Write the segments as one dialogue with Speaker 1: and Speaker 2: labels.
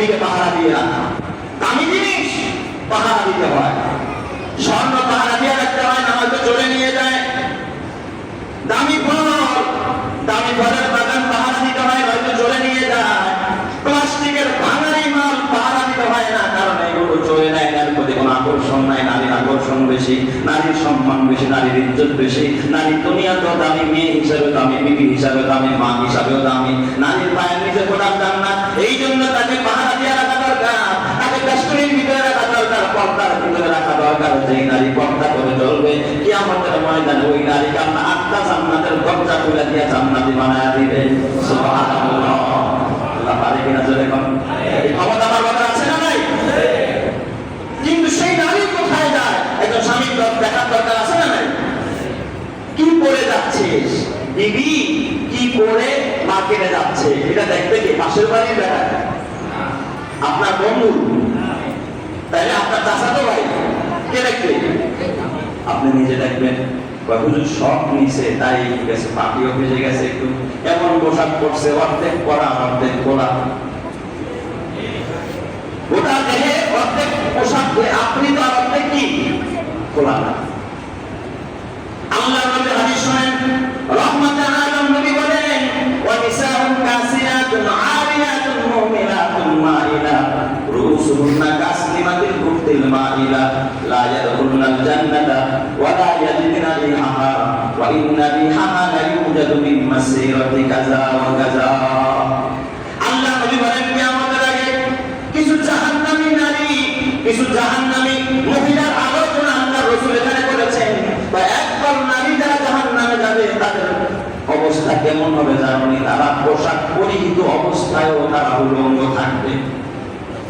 Speaker 1: বিবিকে পাহারা দিয়ে রাখা দামি জিনিস পাহারা দিতে হয়। স্বর্ণ পাহারা দিয়ে রাখতে হয়, না হয়তো চলে নিয়ে যায়। দামি ফল, দামি ফলের বাগান পাহারা দিতে হয় হয়তো চলে নিয়ে যায়। প্লাস্টিকের ভাঙারি মাল পাহারা দিতে হয় না, কারণ এগুলো চলে নেয়, নারীর প্রতি কোনো আকর্ষণ নাই। নারীর আকর্ষণ বেশি, নারীর সম্মান বেশি, নারীর ইজ্জত বেশি। নারী দুনিয়া তো দামি মেয়ে হিসাবে দামি, বিবি হিসাবে দামি, মা হিসাবেও দামি। নারীর পায়ের নিচে গোলাপ দাম না রাখা দরকার, যেই নারী পর্দা করে চলবে কি আমাদের ময়দানে ওই নারীকে আমরা আটটা জান্নাতের দরজা খুলে দিয়ে জান্নাতি বানায় দিবে। আল্লাহ পারে কিনা জোরে কোন এই ক্ষমতা আমার কথা আছে না নাই? কিন্তু সেই নারী কোথায় যায়? একজন স্বামীর দেখার দরকার আছে না নাই? কি পরে যাচ্ছিস? দিদি কি পরে মার্কেটে যাচ্ছে? এটা দেখবে কি? পাশের বাড়ির দেখা আপনার বন্ধু। তাহলে আপনার চাচাতো ভাই। আপনি নিজে দেখবেন হুজুর শখ নিছে, তাই গেছে পার্টি অফিসে গেছে একটু। এমন পোশাক পরছে, অর্ধেক পরা, অর্ধেক খোলা গোটা দেহে অর্ধেক পোশাক পরে আপনি তো অর্ধেক কি? খোলা না আল্লাহ হাদিস শুনেন রহমাতান আলম নবী বলেন ওয়া নিসাউন কাসিয়াতুন আরিয়াতুন মুমিনাতুন মাইলা রুসুহুন্না কাসলিমাতিল কুফতিল মাইলা লা ইয়াদখুলুনাল জান্নাতা ওয়া লা ইয়াজিদুনা রিহাহা লা ইউজাদু মিন মাসিরাতি কাযা ওয়া কাযা আল্লাহ নবী বলেন, কিয়ামতের আগে কিছু জাহান্নামী নারী, কিছু জাহান্নামী মহিলার আলোচনা আল্লাহ রাসূল এখানে করেছেন। বা একবার নারী যারা জাহান্নামে যাবে, তাদের অবস্থা কেমন হবে জানি তারা পোশাক পরিহিত অবস্থায়ও তারা উলঙ্গ থাকবে।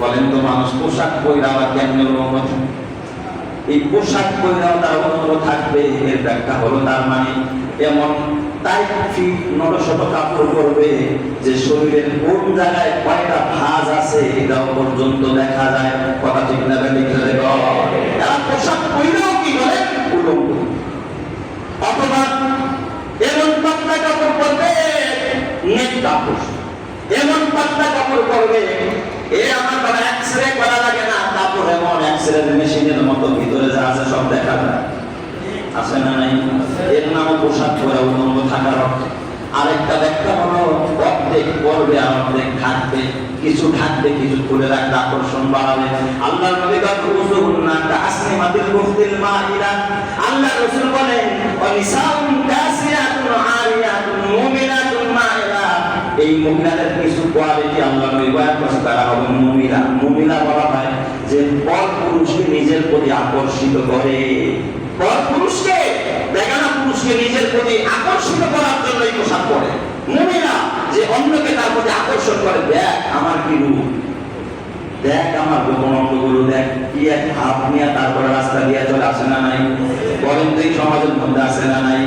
Speaker 1: বলেন তো মানুষ, পোশাক পরে আবার কেমন উলঙ্গ থাকবে? এই পোশাক পরিধান তার উলঙ্গ থাকবে, এর ব্যাখ্যা হলো তার মানে এমন তাই ফিট নরশত কাপড় করবে যে শরীরের কোন জায়গায় কয়টা ভাঁজ আছে এটাও পর্যন্ত দেখা যায়। কথা ঠিক না পোশাক পরিলেও কি করে উলঙ্গ। অথবা এমন পাতলা কাপড় নেট কাপড়। এমন পাতলা কাপড় এ আমার বাবা এক্সরে করা লাগে না কাপড় এমন এক্সরে মেশিনের মতো ভিতরে যা আছে সব দেখা যায়। আছে না নাই? এর নামও পোশাক পরে উলঙ্গ থাকার অর্থ। আরেকটা ব্যাখ্যা হলো, অর্ধেক আর অর্ধেক থাকবে। কিছু থাকবে, কিছু খুলে রাখবে, আকর্ষণ বাড়াবে। আল্লাহ নবী কাকুজুন্না কাসনিমাতিল মুফতিল মাইলা আল্লাহ রাসূল বলেন ওয়া কাসিয়াতুন আরিয়াতুন মুমিনাতুন মাইলা এই মহিলাদের কিছু কোয়ালিটি আল্লাহ নবী? বয়ান করেছে তারা হবে মহিলা মহিলা বলা হয় যে পর পুরুষকে নিজের প্রতি আকর্ষিত করে। পর পুরুষকে বেগানা পুরুষকে নিজের প্রতি করার জন্য এই পোশাক পরে। মহিলা যে অন্যকে তার প্রতি আকর্ষণ করে, দেখ আমার কি রূপ। দেখ আমার গোপন অঙ্গগুলো দেখ কি এক হাত নিয়ে তারপরে রাস্তা দিয়ে চলে আসে না নাই। বলেন তো এই সমাজের মধ্যে আসে না নাই।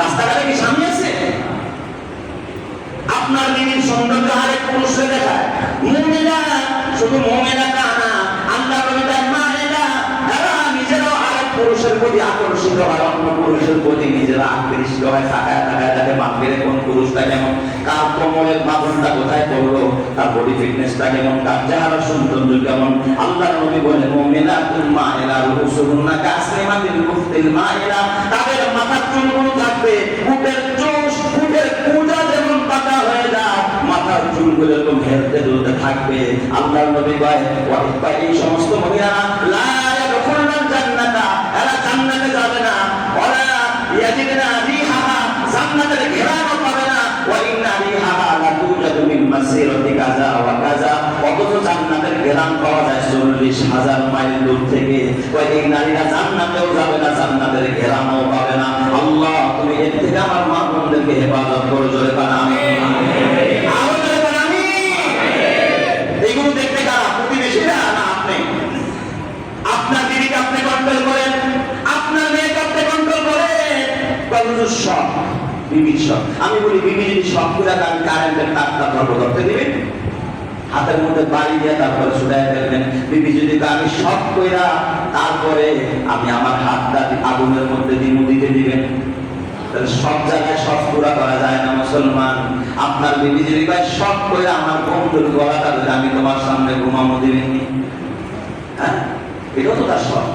Speaker 1: রাস্তাঘাটে কি স্বামী আছে? আপনার দিদির সৌন্দর্য আরেক পুরুষে দেখায়। মুমিনা শুধু মুমিনা পুরুষের প্রতি আকর্ষিত হয়, অন্য পুরুষের প্রতি নিজেরা আকৃষ্ট হয়, তাকায় তাকায় তাকে মাপবে কোন পুরুষটা কেমন? কার কোমরের মাপনটা কোথায় পড়ল? তার বডি ফিটনেসটা কেমন? কার চেহারা সৌন্দর্য কেমন? আল্লাহ নবী বলে মুমিনা তুল মায়েরা রুসুলুন্না কাসলিমাতিল মুফতিল মায়েরা। তাদের মাথার চুলগুলো থাকবে উটের চোষ উটের পূজা যেমন পাকা হয়ে যায়, মাথার চুলগুলো এরকম হেলতে দুলতে থাকবে। আল্লাহ নবী কয় এই সমস্ত মহিলারা লা ইয়াজিদনা রিহাহা জান্নাতের ঘেরানো পাবে না ওয়া ইন্না রিহাহা লা তুজাদু মিন মাসিরাতি কাযা ওয়া কাযা অথচ জান্নাতের ঘেরান পাওয়া যায় চল্লিশ হাজার মাইল দূর থেকে ওই এই নারীরা জান্নাতেও যাবে না জান্নাতের ঘেরানও পাবে না আল্লাহ, তুমি এর আমার মা বোনদেরকে হেফাজত করো, জোরে পান আমি বিবির আমি বলি বিবি যদি করে কারেন্টের ধর্ম দিবেন হাতের মধ্যে বাড়ি দিয়ে তারপরে ফেলবেন। বিবি যদি আমি কইরা তারপরে আমি আমার হাতটা আগুনের মধ্যে দিমু দিতে দিবেন। তাহলে সব জায়গায় সব পুরা করা যায় না, মুসলমান। আপনার বিবি যদি কয় সব করে আমার বন্ধুর গলাটা ধরে আমি তোমার সামনে ঘুমামো দিবিনি হ্যাঁ? এটাও তো তার সব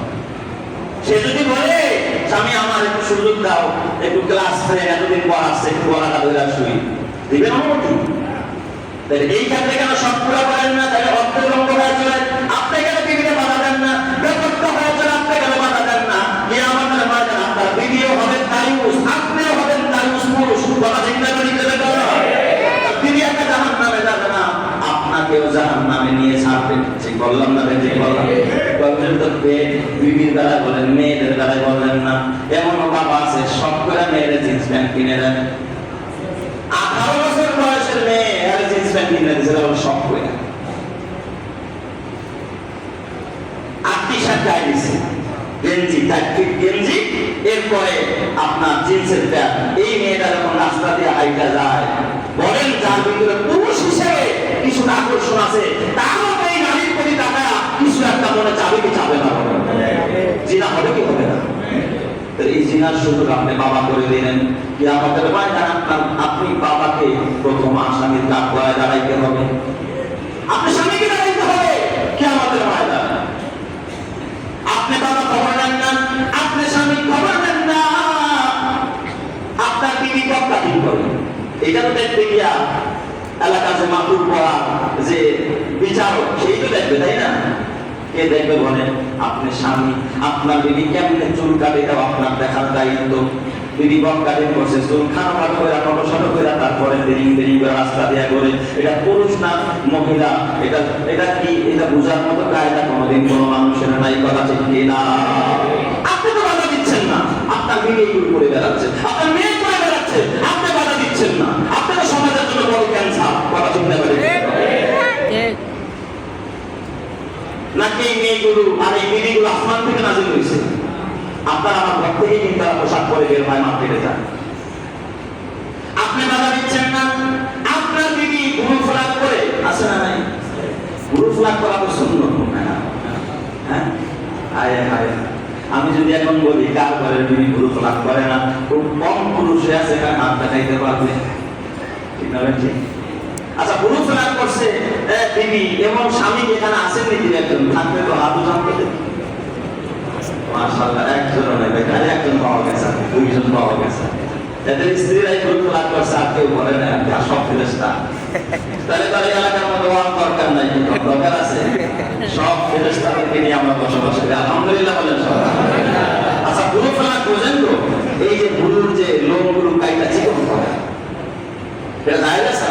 Speaker 1: সে যদি বলে স্বামী আমার একটু সুযোগ দাও, একটু ক্লাস এতদিন পর আসছে, একটু দিবেন অনুমতি তাহলে কেন সব পুরো করেন না, তাহলে অর্থের রঙ্গ হয়ে চলে। আপনি কেন বিবিতে বাধা দেন না? হয়ে চলে, আপনি কেন বাধা দেন না? যে আমাদের মাঝে আপনার বিবিও হবেন দায়ুস আপনিও হবেন দায়ুস পুরুষ। আপনাকেও জাহান নামে নিয়ে ছাড়বে ঠিক বললাম না, ঠিক বললাম। বললেন বিবির দ্বারা বলেন, মেয়েদের দ্বারা বললেন না। এমন বাবা আছে, সব করে মেয়েদের জিন্স প্যান্ট কিনে দেন আঠারো বছর বয়সের মেয়ে আর জিন্স প্যান্ট কিনে দিয়েছে শখ করে। আর টি শার্ট দিছে, গেঞ্জি ফিট গেঞ্জি। এরপরে আপনার জিন্সের প্যান্ট, এই মেয়েটা যখন রাস্তা দিয়ে হাইটা যায়, বলেন যার ভিতরে পুরুষ হিসেবে কিছু আকর্ষণ আছে তারও কিছু একটা মনে চাবে কি চাবে না জিনা হবে কি হবে না? এই জিনার সুযোগ আপনি বাবা করে দিলেন। কি আমাদের ময়দান আপনার আপনি বাবাকে প্রথম আসামির কাঠ গলায় দাঁড়াইতে হবে। আপনি স্বামীকে দাঁড়াইতে হবে কি আমাদের ময়দান। আপনি বাবা খবর নেন না আপনি স্বামী খবর নেন না। আপনার বিবি কপটা ঠিক করে এটা তো দেখতে গিয়া এলাকা যে মাতুর পড়া যে বিচারক, সেই তো দেখবে, তাই না? কে দেখবে বলেন, আপনি স্বামী, আপনার বিবি কেমনে চুল কাটে আপনার দেখার দায়িত্ব। বিবি বক কাটিং করছে চুল খাটো করে ফটো করে তারপরে দেরিং দেরিং করে রাস্তা দিয়া করে এটা পুরুষ না, মহিলা। এটা এটা কি, এটা বোঝার মতো কায়দা কোনোদিন কোনো মানুষের নাই, কথা ঠিক না? আপনি তো বাধা দিচ্ছেন না। আপনার মেয়ে এগুলো করে বেড়াচ্ছে, আপনার মেয়ে করে বেড়াচ্ছে, আপনি বাধা দিচ্ছেন না। আপনি তো সমাজের জন্য বড় ক্যান্সার কথা চিন্তা করে
Speaker 2: ঠিক
Speaker 1: নাকি এই মেয়েগুলো আর এই মেয়েগুলো আসমান থেকে নাজিল হয়েছে? আমার ঘর থেকে কিন্তু তারা পোশাক পরে হয় আপনি বাধা দিচ্ছেন না? আপনার দিদি গুরু করে না নাই? গুরু করা তো সুন্দর হ্যাঁ? আয় আমি যদি এখন বলি, কার ঘরের বিবি গুরু ফলাক করে না? খুব কম পুরুষে আছে কার হাত দেখাইতে পারবে। ঠিক না ঠিক আচ্ছা পুরুষ ফেরাক করছে বিবি এবং স্বামী এখানে আসেন নাকি একজন? থাকবে তো হাত উঠান মাশাআল্লাহ একজন নয় বেকার একজন পাওয়া গেছে দুইজন পাওয়া গেছে। এদের স্ত্রীরাই পুরুষ ফেরাক করছে আর কেউ বলে না যা সব ফেরেস্তা তাহলে তাহলে এলাকার মধ্যে হওয়ার দরকার নাই দরকার আছে। সব ফেরেস্তাদেরকে নিয়ে আমরা বসবাস করি আলহামদুলিল্লাহ বলেন সব। আচ্ছা পুরো ফেলাক বোঝেন তো এই যে গুরুর যে লোমগুলো কাইটা চিকন করে। এটা?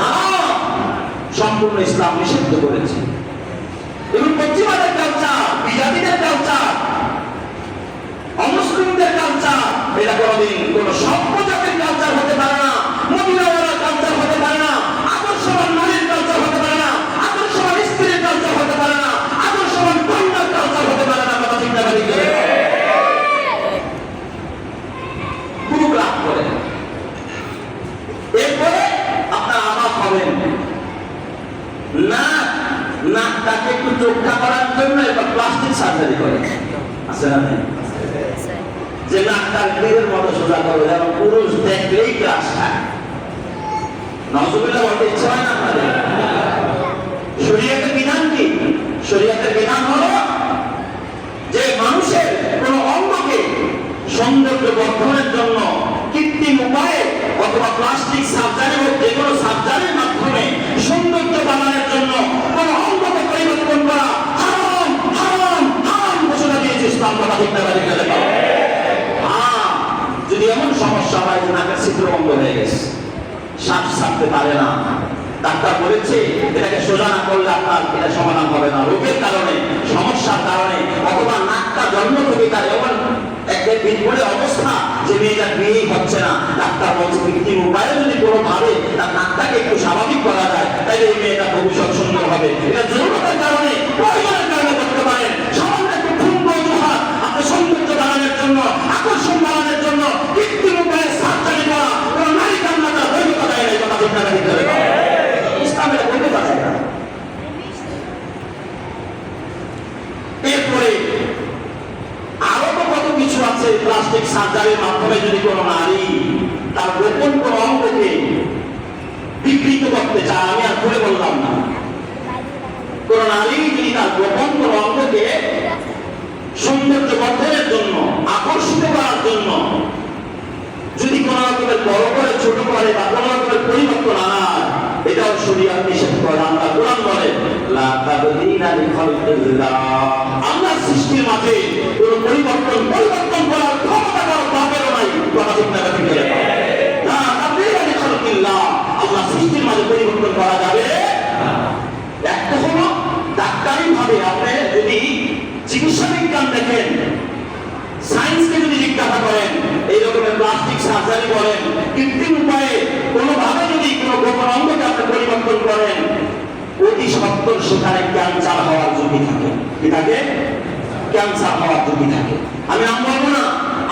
Speaker 1: না, সম্পূর্ণ ইসলাম নিষিদ্ধ করেছে। এবং পশ্চিমাদের কালচার বিজাতিদের কালচার অমুসলিমদের কালচার এটা কোনোদিন কোন সভ্য প্লাস্টিক করে না যে মতো সোজা করবে যেন পুরুষ দেখলেই বলতে ইচ্ছা হয় না আপনাদের শরীয়তের বিধান কি? শরীয়তের বিধান হলো যে মানুষের কোন অঙ্গকে সৌন্দর্য বর্ধনের জন্য কৃত্রিম উপায়ে অথবা প্লাস্টিক সার্জারি হোক, যে কোনো মাধ্যমে হ্যাঁ, যদি এমন সমস্যা হয় যে নাকের ছিদ্র হয়ে গেছে শ্বাস ছাড়তে পারে না। ডাক্তার বলেছে এটাকে সোজা না করলে আপনার এটা সমাধান হবে না। রোগের কারণে সমস্যার কারণে অথবা নাকটা জন্ম থেকে তার এমন একটা বিপরীত অবস্থা যে মেয়েটার বিয়েই হচ্ছে না। ডাক্তার বলছে কৃত্রিম উপায়ে যদি কোনো ভাবে তার নাকটাকে একটু স্বাভাবিক করা যায় তাহলে এই মেয়েটা ভবিষ্যৎ সুন্দর হবে। এটা জরুরতের কারণে প্রয়োজনের কারণে করতে পারেন। আকর্ষিত করার জন্য। যদি কোন রকমের বড় করে, ছোট করে বা কোন রকমের পরিবর্তন আনার এটাও শরীয়ত নিষেধ করে। আমরা কোরআন বলে আল্লাহর সৃষ্টির মাঝে কোন পরিবর্তন পরিবর্তন করার ক্ষমতা কারও বাপেরও নাই। কথা ঠিক না ঠিক আল্লাহ সৃষ্টির মাঝে পরিবর্তন করা যাবে প্লাস্টিক সার্জারি করেন। কৃত্রিম উপায়ে কোনোভাবে যদি কোনো গোপন অঙ্গকে আপনি পরিবর্তন করেন, অতি সত্তর সেখানে ক্যান্সার হওয়ার ঝুঁকি থাকে। কি থাকে? ক্যান্সার হওয়ার ঝুঁকি থাকে। আমি নাম বলব না,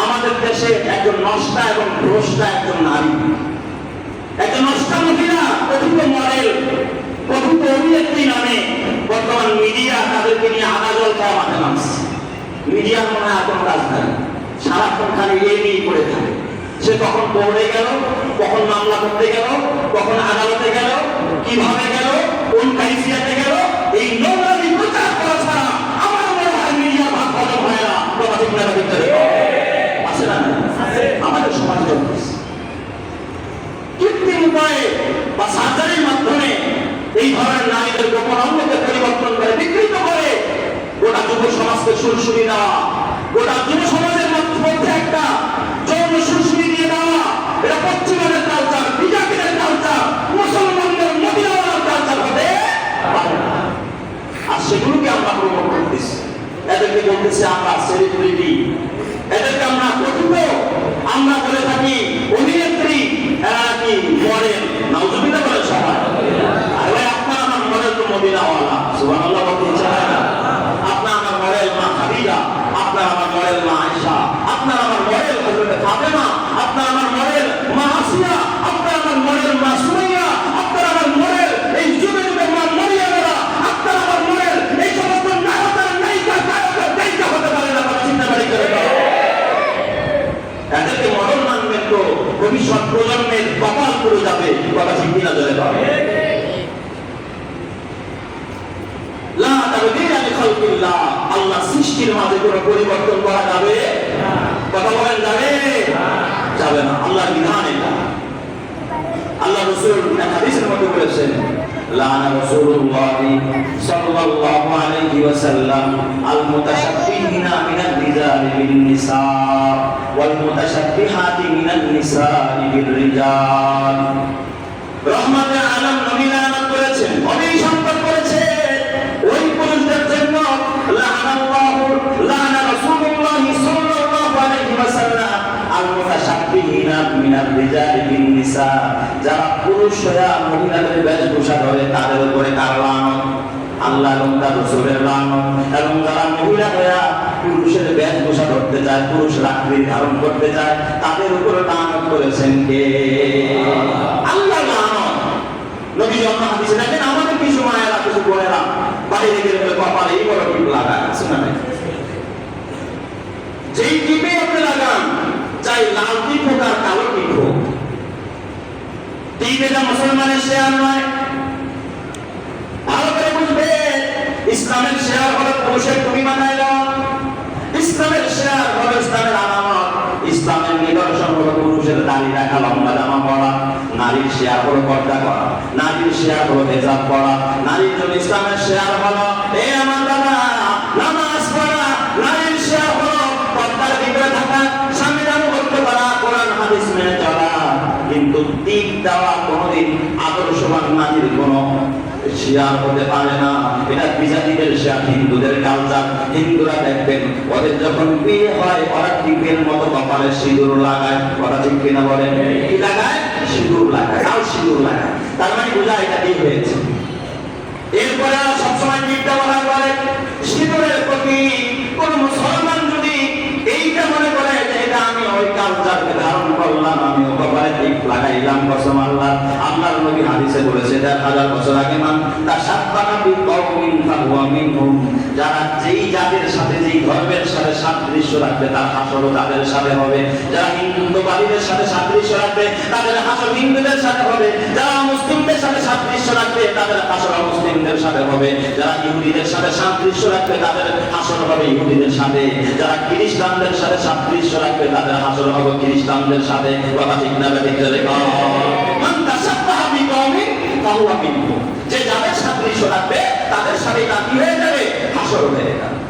Speaker 1: আমাদের দেশে একজন নষ্টা এবং ভ্রষ্টা একজন নারী। একজন নষ্টা মহিলা কথিত মডেল, কথিত অভিনেত্রী নামে বর্তমান মিডিয়া তাদেরকে নিয়ে আদা জল খাওয়া মাঠে নামছে। মিডিয়ার মনে হয় কাজ নাই। সারাক্ষণ খালি এ নিয়ে পড়ে থাকে। সে কখন বোর্ডে গেল কখন মামলা করতে গেল কখন আদালতে গেল কীভাবে গেল কোন কাইসিয়াতে গেল এই নোংরামি প্রচার করা ছাড়া আমার মনে হয় মিডিয়া ভাগ হজম হয় না। আছে না? আমাদের সমাজ। কৃত্রিম উপায়ে বা সার্জারির এদেরকে বলতেছি আমরা সেলিব্রিটি এদেরকে আমরা কথিত আমরা বলে থাকি প্রজন্মের কপাল করে যাবে, কথা জলে পাবে আল্লাহ সৃষ্টির মাঝে কোন পরিবর্তন করা যাবে? কথা বলেন, যাবে? যাবে না, আল্লাহর বিধান এটা। আল্লাহ রাসূল হাদিসের মধ্যে বলেছেন লানা রাসূলুল্লাহ সাল্লাল্লাহু আলাইহি ওয়াসাল্লাম আল মুতাশাব্বিহিনা মিনাল রিজালি বিন নিসা ওয়াল মুতাশাব্বিহাতি মিনান নিসাই বির মুতাশাব্বিহিনা মিনার বিন নিসা, যারা পুরুষ মহিলাদের বেশভূষা ধরে তাদের উপরে কার লানত? আল্লাহ এবং তার রসুলের লানত। এবং যারা মহিলা হয়ে পুরুষের বেশভূষা ধরতে চায় পুরুষ রাত্রি ধারণ করতে চায়, তাদের উপরে লানত করেছেন কে? আল্লাহ লানত। নবী যখন হাদিসে দেখেন, আমাদের কিছু মায়েরা কিছু বোনেরা বাইরে গেলে কপালে এই বড় টিপ লাগায়, আছে না যেই টিপে আপনি লাগান, চাই লাল টিপ হোক আর কালো এটা মুসলমানের শেয়ার নয়। ভালো করে বুঝবে ইসলামের শেয়ার হলো পুরুষের টুপি বানায় দেওয়া ইসলামের শেয়ার হলো ইসলামের আলামত। ইসলামের নিদর্শন হলো পুরুষের রাখা, লম্বা জামা নারীর শেয়ার হলো পর্দা করা, নারীর শেয়ার হলো হেজাব নারীর জন্য ইসলামের শেয়ার হলো, এ আমার দাদা, নামাজ পড়া, নারীর শেয়ার হলো পর্দার ভিতরে থাকা, স্বামীর আনুগত্য করা, কোরআন, হাদিস মেনে কিন্তু টিপ দেওয়া কোনোদিন আদর্শবান নারীর কোনো শেয়ার হতে পারে না। এটা বিজাতিদের শেয়ার হিন্দুদের কালচার। হিন্দুরা দেখবেন, ওদের যখন বিয়ে হয়, ওরা টিপের মতো কপালে সিঁদুর লাগায়। ওরা ঠিক কিনা বলেন কি লাগায়? সিঁদুর লাগায়। তাও সিঁদুর লাগায়। তার মানে বোঝা, এটা ঠিক হয়েছে। এরপরে ওরা সবসময় টিপ ব্যবহার করে সিঁদুরের প্রতি কোন মুসলমান যদি এইটা মনে করে যে এটা আমি ওই কালচারকে ধারণ করলাম আমি ও কপালে টিপ লাগাইলাম কসম আল্লাহ। আল্লাহর নবী হাদিসে বলেছে, দেড় হাজার বছর আগে মান সাত সাতবানা বি কওমিন ফাহুয়া যারা যেই জাতির সাথে ধর্মের সাথে সাদৃশ্য রাখবে, তার হাসল তাদের সাথে হবে। যারা হিন্দুবাদীদের সাথে সাদৃশ্য রাখবে, তাদের হাসল হিন্দুদের সাথে হবে। যারা মুসলিমদের সাথে সাদৃশ্য রাখবে, তাদের হাসল মুসলিমদের সাথে হবে। যারা ইহুদিদের সাথে সাদৃশ্য রাখবে, তাদের হাসল হবে ইহুদিদের সাথে। যারা খ্রিস্টানদের সাথে সাদৃশ্য রাখবে, তাদের হাসল হবে খ্রিস্টানদের সাথে। কথা ঠিক না ব্যক্তিদের যে যাদের সাদৃশ্য রাখবে, তাদের সাথে তা কি হয়ে যাবে? হাসল হয়ে যাবে।